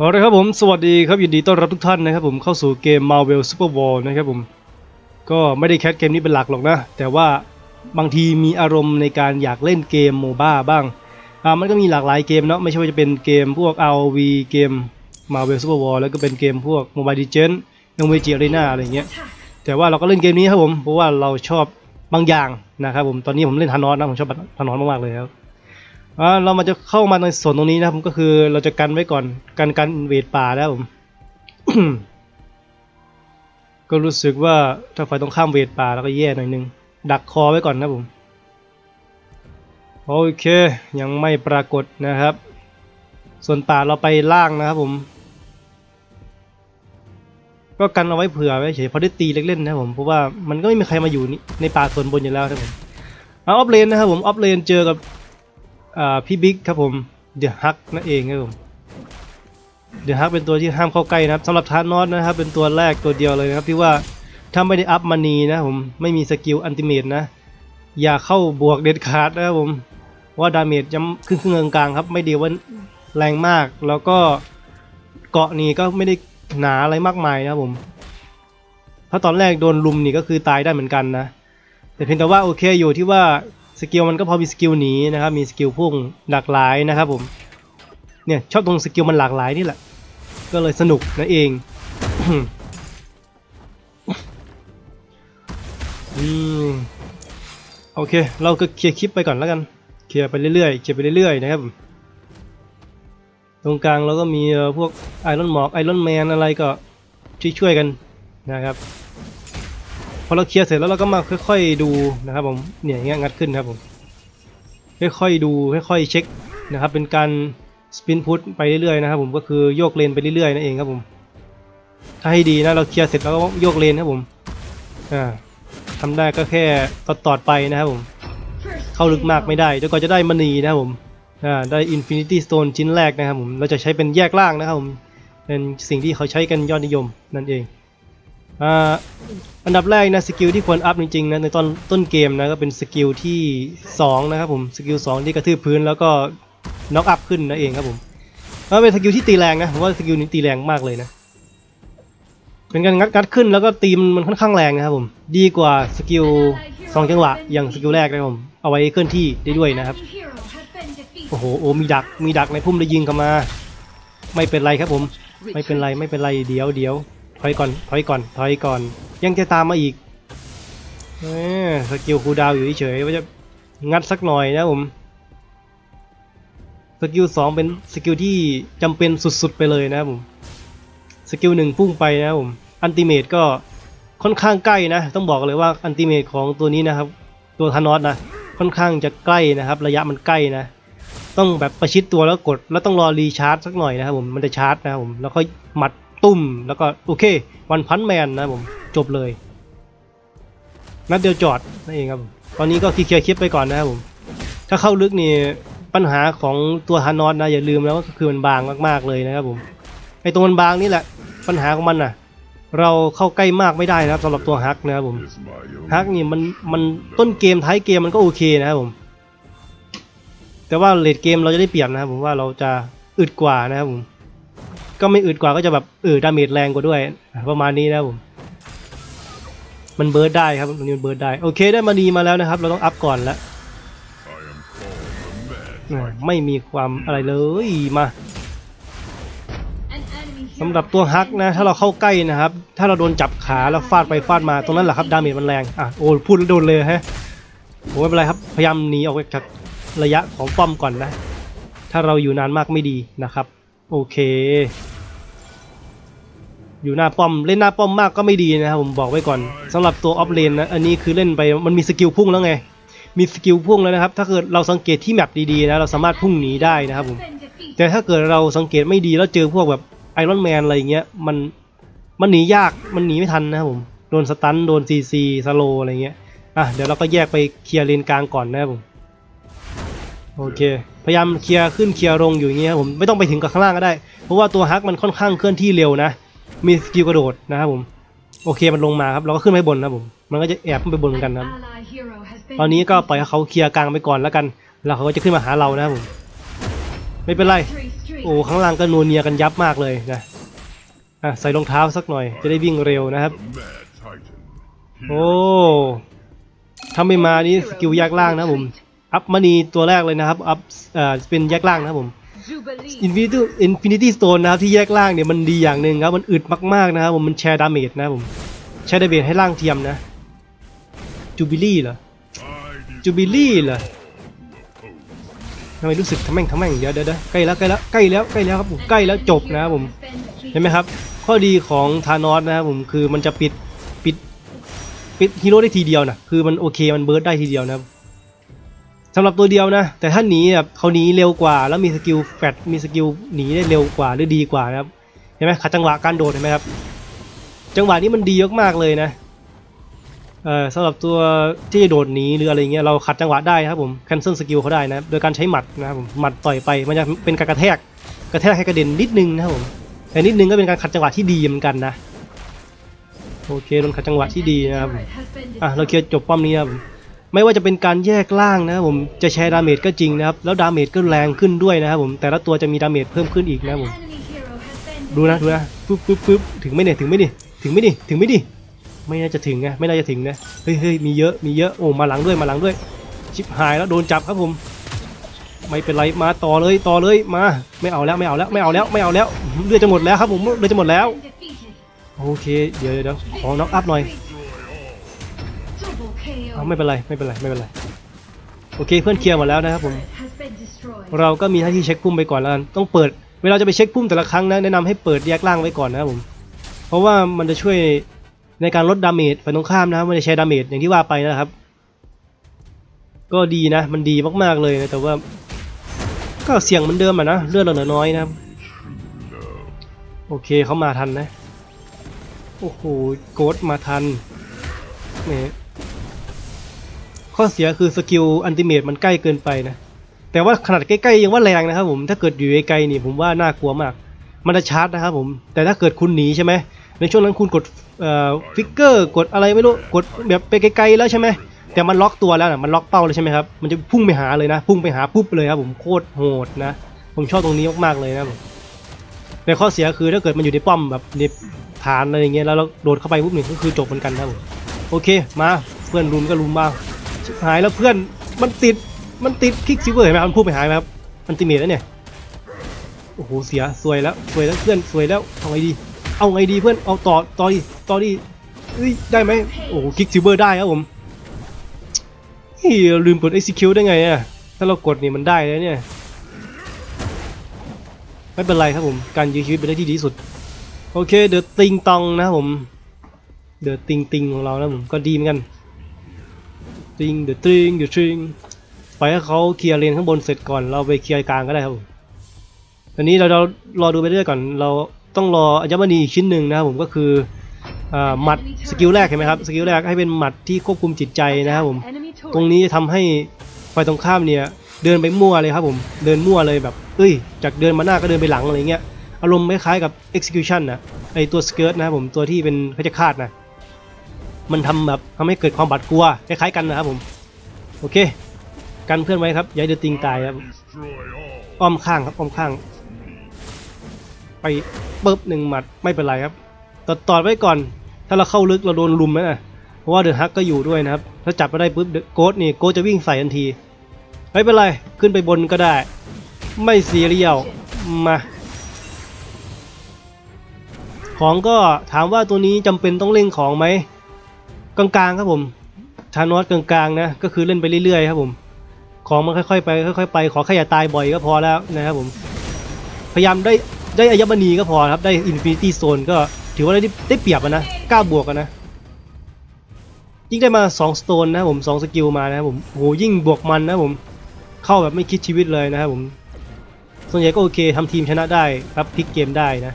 เอาละครับผมสวัสดีครับยินดีต้อนรับทุกท่านนะครับผมเข้าสู่เกม Marvel Super War นะครับผมก็ไม่ได้แคสเกมนี้เป็นหลักหรอกนะ แต่ว่าบางทีมีอารมณ์ในการอยากเล่นเกมโมบ้าบ้างอ่ามันก็มีหลากหลายเกมเนาะไม่ใช่ว่าจะเป็นเกมพวก ROV เกม Marvel Super War แล้วก็เป็นเกมพวก Mobile Legends MVG Arena อะไรเงี้ยแต่ว่าเราก็เล่นเกมนี้ครับผมเพราะว่าเราชอบบางอย่างนะครับผมตอนนี้ผมเล่นทานอสนะผมชอบทานอสมากๆเลยครับ อ่าเรามาจะเข้ามาในส่วนตรงนี้นะครับผมก็คือเราจะกันไว้ก่อนกันการเวทป่าแล้วผมก็รู้สึกว่าถ้าไฟต้องข้ามเวทป่าแล้วก็แย่หน่อยนึงดักคอไว้ก่อนนะผมโอเค ยังไม่ปรากฏนะครับ ส่วนป่าเราไปล่างนะครับผม ก็กันเอาไว้เผื่อไว้เฉยพอได้ตีเล่นๆนะผมเพราะว่ามันก็ไม่มีใครมาอยู่ในป่าส่วนบนอยู่แล้วนะครับผมเอาออฟเลนนะครับผมออฟเลนเจอกับ พี่บิ๊กครับผมเดอะฮักนั่นเองครับผมเดอะฮักเป็นตัวที่ห้ามเข้าใกล้นะครับสำหรับทานอสนะครับเป็นตัวแรกตัวเดียวเลยนะครับที่ว่าถ้าไม่ได้อัพมานีนะผมไม่มีสกิลอันติเมตนะ อย่าเข้าบวกเด็ดขาดนะครับผมว่าดาเมจย้ำครึ่งครึ่งกลางๆครับ ไม่เดียวว่าแรงมากแล้วก็เกาะนี่ก็ไม่ได้หนาอะไรมากมายนะครับผมถ้าตอนแรกโดนลุมนี่ก็คือตายได้เหมือนกันนะ แต่เพียงแต่ว่าโอเคอยู่ที่ว่า สกิลมันก็พอมีสกิลหนีนะครับ มีสกิลพุ่งหลากหลายนะครับผม เนี่ยชอบตรงสกิลมันหลากหลายนี่แหละ ก็เลยสนุกนั่นเองอืมโอเค เราก็เคลียร์คลิปไปก่อนแล้วกัน เคลียร์ไปเรื่อยๆ เคลียร์ไปเรื่อยๆนะครับตรงกลางเราก็มีพวกไอรอนหมอกไอรอนแมนอะไรก็ช่วยๆกันนะครับ พอเราเคลียร์เสร็จแล้วเราก็มาค่อยๆดูนะครับผมเนี่ยอย่างเงี้ยงัดขึ้นครับผมค่อยๆดูค่อยๆเช็คนะครับ เป็นการสปินพุทไปเรื่อยๆนะครับผมก็คือโยกเลนไปเรื่อยๆนั่นเองครับผมถ้าให้ดีนะเราเคลียร์เสร็จแล้วก็โยกเลนครับผมอ่าทำได้ก็แค่ตอดไปนะครับผมเข้าลึกมากไม่ได้จนกว่าจะได้มณีนะครับผมอ่าได้อินฟินิตี้สโตนชิ้นแรกนะครับผมเราจะใช้เป็นแยกล่างนะครับผมเป็นสิ่งที่เขาใช้กันยอดนิยมนั่นเอง อันดับแรกนะสกิลที่ควรอัพจริงๆนะในตอนต้นเกมนะก็เป็นสกิลที่ 2 นะครับผมสกิล2ที่กระทืบพื้นแล้วก็น็อกอัพขึ้นนั่นเองครับผมแล้วเป็นสกิลที่ตีแรงนะผมว่าสกิลนี้ตีแรงมากเลยนะเป็นการงัดงัดขึ้นแล้วก็ตีมันมันค่อนข้างแรงนะครับผมดีกว่าสกิลสองจังหวะอย่างสกิลแรกนะครับผมเอาไว้เคลื่อนที่ได้ด้วยนะครับโอ้โหโอ้มีดักมีดักในพุ่มได้ยิงเข้ามา ไม่เป็นไรครับผม ไม่เป็นไรไม่เป็นไรเดี๋ยวเดี๋ยว ถอยก่อนถอยก่อนถอยก่อน ยังจะตามมาอีกเออสกิลคูดาวอยู่เฉยๆว่าจะงัดสักหน่อยนะผมสกิลสองเป็นสกิลที่จำเป็นสุดๆไปเลยนะผมสกิลหนึ่งพุ่งไปนะผมอันติเมตก็ค่อนข้างใกล้นะ ต้องบอกเลยว่าอันติเมตของตัวนี้นะครับ ตัวธานอสนะค่อนข้างจะใกล้นะครับ ระยะมันใกล้นะ ต้องแบบประชิดตัวแล้วกด แล้วต้องรอรีชาร์จสักหน่อยนะครับผมมันจะชาร์จนะครับผมแล้วก็หมัด ตุ้มแล้วก็โอเควันพันแมนนะผมจบเลยนัดเดียวจอดนั่นเองครับตอนนี้ก็เคลียร์คลิปไปก่อนนะครับผม ถ้าเข้าลึกนี่ปัญหาของตัวฮานอสนะอย่าลืมแล้วก็คือมันบางมากๆเลยนะครับผมไอตัวมันบางนี่แหละ ปัญหาของมันน่ะ เราเข้าใกล้มากไม่ได้นะครับสำหรับตัวฮักนะครับผมฮักนี่มันมันต้นเกมท้ายเกมมันก็โอเคนะครับผม แต่ว่าเลดเกมเราจะได้เปรียบนะครับผมว่าเราจะอึดกว่านะครับผม ก็ไม่อึดกว่าก็จะแบบเออดาเมจแรงกว่าด้วย ประมาณนี้นะผม มันเบิร์ดได้ครับมันเบิร์ดได้ โอเคได้มาดีมาแล้วนะครับ เราต้องอัพก่อนแล้วไม่มีความอะไรเลยมาสำหรับตัวฮักนะ ถ้าเราเข้าใกล้นะครับ ถ้าเราโดนจับขาแล้วฟาดไปฟาดมาตรงนั้นแหละครับดาเมจมันแรงอะโอ้พูดแล้วโดนเลยฮะโอ้ไม่เป็นไรครับ พยายามหนีออกจากระยะของป้อมก่อนนะ ถ้าเราอยู่นานมากไม่ดีนะครับ โอเค อยู่หน้าป้อมเล่นหน้าป้อมมากก็ไม่ดีนะครับผมบอกไว้ก่อนสำหรับตัวออฟเลนนะอันนี้คือเล่นไปมันมีสกิลพุ่งแล้วไง มีสกิลพุ่งแล้วนะครับ ถ้าเกิดเราสังเกตที่แมปดีๆนะเราสามารถพุ่งหนีได้นะครับผมแต่ถ้าเกิดเราสังเกตไม่ดีแล้วเจอพวกแบบไอรอนแมนอะไรอย่างเงี้ยมันมันหนียากมันหนีไม่ทันนะครับผมโดนสตันโดนซีซีสโลอะไรเงี้ยอะเดี๋ยวเราก็แยกไปเคลียร์เลนกลางก่อนนะครับผมโอเค พยายามเคลียร์ขึ้นเคลียร์ลงอยู่อย่างเงี้ยครับผมไม่ต้องไปถึงกับข้างล่างก็ได้ เพราะว่าตัวฮักมันค่อนข้างเคลื่อนที่เร็วนะ มีสกิลกระโดดนะครับผมโอเคมันลงมาครับเราก็ขึ้นไปบนนะครับผมมันก็จะแอบขึ้นไปบนเหมือนกันนะครับตอนนี้ก็ปล่อยให้เขาเคลียร์กลางไปก่อนแล้วกัน แล้วเขาก็จะขึ้นมาหาเรานะครับผมไม่เป็นไรโอ้ข้างล่างก็นัวเนียกันยับมากเลยนะอะใส่รองเท้าสักหน่อย จะได้วิ่งเร็วนะครับ โอ้ถ้าไม่มานี่สกิลแยกล่างนะครับผมอัพมณีตัวแรกเลยนะครับอัพเอ่อเป็นแยกล่างนะครับผม Infinity Infinity Stone นะครับที่แยกล่างเนี่ยมันดีอย่างหนึ่งครับมันอึดมากๆนะครับผมมันแชร์ดาเมจนะผมแชร์ดาเมจให้ร่างเทียมนะจูบิลี่เหรอจูบิลี่เหรอทำไมรู้สึกทำแม่งทำแม่งเดี๋ยวเดี๋ยวเดี๋ยวใกล้แล้วใกล้แล้วใกล้แล้วใกล้แล้วครับผมใกล้แล้วจบนะครับผมเห็นไหมครับ ข้อดีของธานอสนะครับผมคือมันจะปิดปิดปิดฮีโร่ได้ทีเดียวนะคือมันโอเคมันเบิร์ดได้ทีเดียวนะครับ สำหรับตัวเดียวนะ แต่ถ้าหนีแบบเขาหนีเร็วกว่า แล้วมีสกิลแฟดมีสกิลหนีได้เร็วกว่าหรือดีกว่านะครับเห็นไหมขัดจังหวะการโดดเห็นไหมครับ จังหวะนี้มันดีมากๆเลยนะเอ่อสำหรับตัวที่โดดหนีหรืออะไรเงี้ยเราขัดจังหวะได้ครับผมแคนเซิลสกิลเขาได้นะโดยการใช้หมัดนะครับผมหมัดต่อยไปมันจะเป็นการกระแทกกระแทกให้กระเด็นนิดนึงนะครับผมแต่นิดนึงก็เป็นการขัดจังหวะที่ดีเหมือนกันนะโอเคโดนขัดจังหวะที่ดีนะครับอะเราเคลียร์จบป้อมนี้ครับ ไม่ว่าจะเป็นการแยกล่างนะครับผมจะแชร์ดาเมจก็จริงนะครับ แล้วดาเมจก็แรงขึ้นด้วยนะครับผมแต่ละตัวจะมีดาเมจเพิ่มขึ้นอีกนะครับผมดูนะดูนะปึ๊บปึ๊บปึ๊บถึงไม่เนี่ยถึงไม่ดิถึงไม่ดิถึงไม่ดิไม่น่าจะถึงนะไม่น่าจะถึงนะเฮ้ยเฮ้ยมีเยอะมีเยอะโอ้มาหลังด้วยมาหลังด้วย ชิบหายแล้วโดนจับครับผม ไม่เป็นไรมาต่อเลยต่อเลยมาไม่เอาแล้วไม่เอาแล้วไม่เอาแล้วไม่เอาแล้วเลือดจะหมดแล้วครับผมเลือดจะหมดแล้วโอเคเดี๋ยวเดี๋ยวเดี๋ยวขอน็อกอัพหน่อย เอาไม่เป็นไรไม่เป็นไรไม่เป็นไรโอเคเพื่อนเคลียร์หมดแล้วนะครับผมเราก็มีหน้าที่เช็คพุ่มไปก่อนแล้วกันต้องเปิดเวลาจะไปเช็คพุ่มแต่ละครั้งนะแนะนำให้เปิดแยกล่างไว้ก่อนนะครับผมเพราะว่ามันจะช่วยในการลดดาเมจฝ่ายตรงข้ามนะไม่ได้ใช้ดาเมจอย่างที่ว่าไปนะครับ ก็ดีนะ มันดีมากๆเลยนะแต่ว่า ก็เสี่ยงเหมือนเดิมอะนะเลือดเราเหลือน้อยนะครับโอเคเขามาทันนะโอ้โหโกดมาทันเนี่ย ข้อเสียคือสกิลอันติเมตมันใกล้เกินไปนะ แต่ว่าขนาดใกล้ๆยังว่าแรงนะครับผม ถ้าเกิดอยู่ไกลๆนี่ผมว่าน่ากลัวมาก มันจะชาร์จนะครับผม แต่ถ้าเกิดคุณหนีใช่ไหม ในช่วงนั้นคุณกดเอ่อฟิกเกอร์กดอะไรไม่รู้ กดแบบไปไกลๆแล้วใช่ไหม แต่มันล็อกตัวแล้วนะมันล็อกเป้าเลยใช่ไหมครับ มันจะพุ่งไปหาเลยนะ พุ่งไปหาปุ๊บเลยครับผมโคตรโหดนะ ผมชอบตรงนี้มากๆเลยนะผมแต่ข้อเสียคือถ้าเกิดมันอยู่ในป้อมแบบในฐานอะไรอย่างเงี้ยแล้วเราโดดเข้าไปปุ๊บหนี่งก็คือจบเหมือนกันครับผมโอเคมาเพื่อนรุมก็รุมบ้าง ชิบหายแล้วเพื่อนมันติดมันติดคลิกซิเวอร์เห็นไหมมันพุ่งไปหายไหมครับอันติเมตแล้วเนี่ยโอ้โหเสียสวยแล้วสวยแล้วเพื่อนสวยแล้วเอาไงดี เอาไงดีเพื่อนเอาต่อต่อดิต่อดิเอ้ยได้ไหมโอ้โหคลิกซิเวอร์ได้ครับผมเฮ้ยลืมกด execute ได้ไงอะถ้าเรากดนี่มันได้แล้วเนี่ยไม่เป็นไรครับผมการยื้อชีวิตเป็นได้ที่ดีสุดโอเคเดอะติงตองนะครับผมเดอะติงติงของเรานะผมก็ดีเหมือนกัน ติงเดอะติงเดอะติงปล่อยให้เขาเคลียร์เลนข้างบนเสร็จก่อนเราไปเคลียร์กลางก็ได้ครับผมตอนนี้เราเรารอดูไปเรื่อยก่อน เราต้องรออัญมณีอีกชิ้นหนึ่งนะครับผมก็คืออ่าหมัดสกิลแรกเห็นไหมครับสกิลแรกให้เป็นหมัดที่ควบคุมจิตใจนะครับผมตรงนี้จะทำให้ฝ่ายตรงข้ามเนี่ยเดินไปมั่วเลยครับผมเดินมั่วเลยแบบ เอ้ย จากเดินมาหน้าก็เดินไปหลังอะไรเงี้ยอารมณ์คล้ายๆกับ execution นะไอตัวสเกิร์ตนะครับผมตัวที่เป็นเพชฌฆาตนะ มันทำแบบทำให้เกิดความบาดกลัวคล้ายๆกันนะครับผมโอเค กันเพื่อนไว้ครับย่าให้เดือดติงตายครับอ้อมข้างครับอ้อมข้าง ไปปึ๊บหนึ่งหมัดไม่เป็นไรครับตอดตอดไว้ก่อน ถ้าเราเข้าลึกเราโดนลุมนะ เพราะว่าเดอะฮักก็อยู่ด้วยนะครับ ถ้าจับมาได้ปุ๊บโกดนี่โกดจะวิ่งใส่ทันที ไม่เป็นไรขึ้นไปบนก็ได้ ไม่เสียเรียวมาของก็ถามว่าตัวนี้จำเป็นต้องเล่นของไหม กลางๆครับผมทานอสกลางๆนะก็คือเล่นไปเรื่อยๆครับผมของมันค่อยๆไปค่อยๆไปขอแค่อย่าตายบ่อยก็พอแล้วนะครับผมพยายามได้ได้อายมณีก็พอครับได้อินฟินิตี้โซนก็ถือว่าได้ได้เปรียบนะกล้าบวกอะนะยิ่งได้มา2สโตนนะผม2สกิลมานะครับผมโหยิ่งบวกมันนะผมเข้าแบบไม่คิดชีวิตเลยนะครับผมส่วนใหญ่ก็โอเคทำทีมชนะได้ครับพลิกเกมได้นะ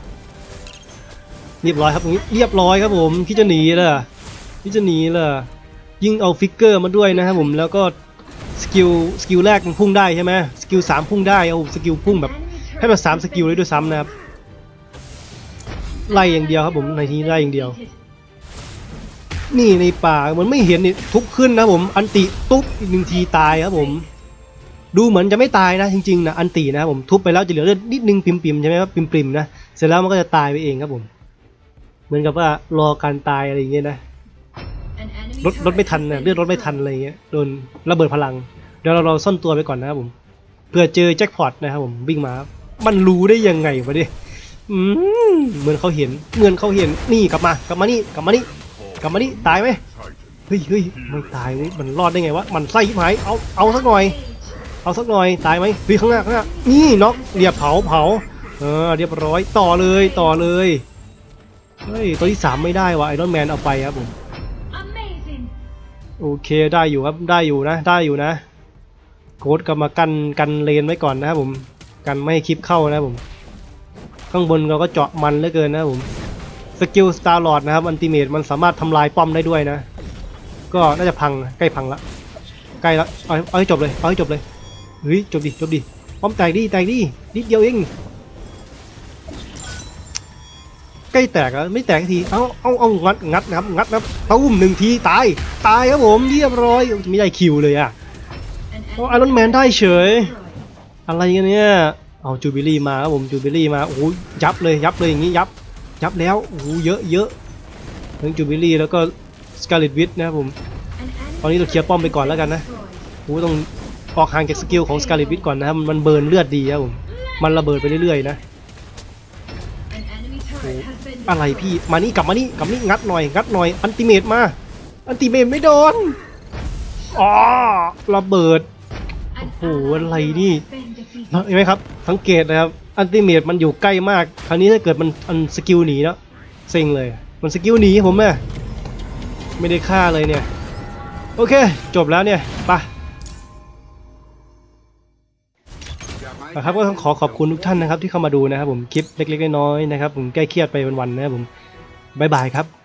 เรียบร้อยครับเรียบร้อยครับผมคิดจะหนีเลย คิดจะหนีเลยยิ่งเอาฟิกเกอร์มาด้วยนะครับผมแล้วก็สกิลสกิลแรกมันพุ่งได้ใช่ไหมสกิลสามพุ่งได้เอาสกิลพุ่งแบบให้แบบสามสกิลเลยด้วยซ้ำนะครับไล่อย่างเดียวครับผมในทีนี้ไล่อย่างเดียว นี่ในป่ามันไม่เห็นนี่ทุบขึ้นนะผมอันติตุ๊บอีกหนึ่งทีตายครับผม ดูเหมือนจะไม่ตายนะจริงๆนะอันตีนะครับผมทุบไปแล้วจะเหลือเลือดนิดนึงปิ่มๆใช่ไหมครับปิ่มๆนะเสร็จแล้วมันก็จะตายไปเองครับผม เหมือนกับว่ารอการตายอะไรอย่างเงี้ยนะ รถรถไม่ทันนะเลือดรถไม่ทันอะไรเงี้ยโดนระเบิดพลังเดี๋ยวเราเราซ่อนตัวไปก่อนนะครับผมเพื่อเจอแจ็คพอตนะครับผมวิ่งมา มันรู้ได้ยังไงวะดิเหมือนเขาเห็นเหมือนเขาเห็นนี่กลับมากลับมานี่กลับมานี่กลับมานี่ตายไหมเฮ้ยเฮ้ยไม่ตายเว้ยมันรอดได้ไงวะมันไส้ยิบหายเอาเอาสักหน่อย เอาสักหน่อยตายไหมเฮ้ยข้างหน้าข้างหน้านี่น็อกเรียบเผาเผาเออเรียบร้อยต่อเลยต่อเลยเฮ้ยตัวที่สามไม่ได้วะไอรอนแมนเอาไปครับผม โอเคได้อยู่ครับได้อยู่นะ ได้อยู่นะ โค้ดก็มากันกันเลนไว้ก่อนนะครับผมกันไม่ให้คลิปเข้านะครับผม ข้างบนเราก็เจาะมันเหลือเกินนะครับผมสกิลสตาร์ลอดนะครับอันติเมตมันสามารถทำลายป้อมได้ด้วยนะ ก็น่าจะพังใกล้พังละใกล้ละเอาเอาให้จบเลยเอาให้จบเลยเฮ้ยจบดิจบดิป้อมแตกดิแตกดินิดเดียวเอง ใกล้แตกแล้วไม่แตกทีเอาเอาเอางัดงัดนะครับงัดนะครับตุ้มหนึ่งทีตายตายครับผมเรียบร้อยไม่ได้คิวเลยอะ An โอ้ไอรอนแมนได้เฉย อะไรกันเนี่ยเอาจูบิลี่มาครับผมจูบิลี่มาโอ้โหยับเลยยับเลยอย่างนี้ยับยับแล้วโอ้เยอะเยอะทั้งจูบิลี่แล้วก็สกาเลตวิทนะครับผมตอนนี้เราเคลียร์ป้อมไปก่อนแล้วกันนะโอ้ต้องออกห่างจากสกิลของสกาเลตวิทก่อนนะครับมันเบิร์นเลือดดีครับผมมันระเบิดไปเรื่อยๆนะ อะไรพี่มานี่กลับมานี่กลับมานี่งัดหน่อยงัดหน่อยอันติเมตมาอันติเมตไม่โดนอ๋อระเบิดโอ้โหอะไรนี่เห็นไหมครับสังเกตนะครับอันติเมตมันอยู่ใกล้มากคราวนี้ถ้าเกิดมันอันสกิลหนีแล้วเซ็งเลย มันสกิลหนีผมอะไม่ได้ฆ่าเลยเนี่ย โอเค จบแล้วเนี่ยไป นะครับก็ต้องขอขอบคุณทุกท่านนะครับที่เข้ามาดูนะครับผมคลิปเล็กๆน้อยๆนะครับผมแก้เครียดไปวันๆนะครับผมบ๊ายบายครับ